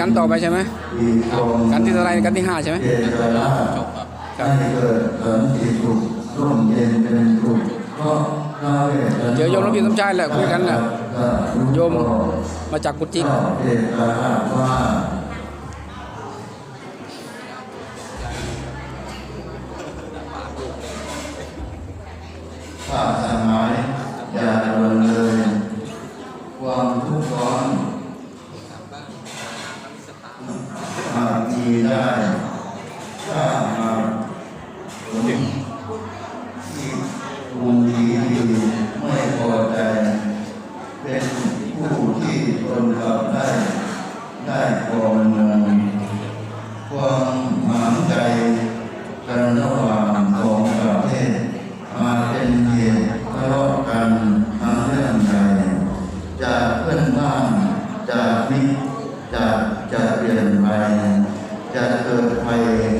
กันต่อไปใช่ไหมกันที่เท่าไรกันที่ห้าใช่ไหมเจตนาให้เกิดสันติสุขร่มเย็นเป็นสุขเพราะพระเวทนาเจอโยมหลวงพี่สมชายแหละคุยกันแหละโยมมาจากกุฏิกข้าสหายอย่าดวนเลยความทุกข์ร้อนีได้ถ้าหากผลที่บุญดีไม่พอใจ เป็นผู้ที่ทนกับได้ได้กองเมืองความหมางใจกันระหว่างของประเทศมาเป็นเหตุทะเลาะกันทางเรื่องใดจากเพื่อนบ้านจากมิตรจากจะเปลี่ยนไป dan 迎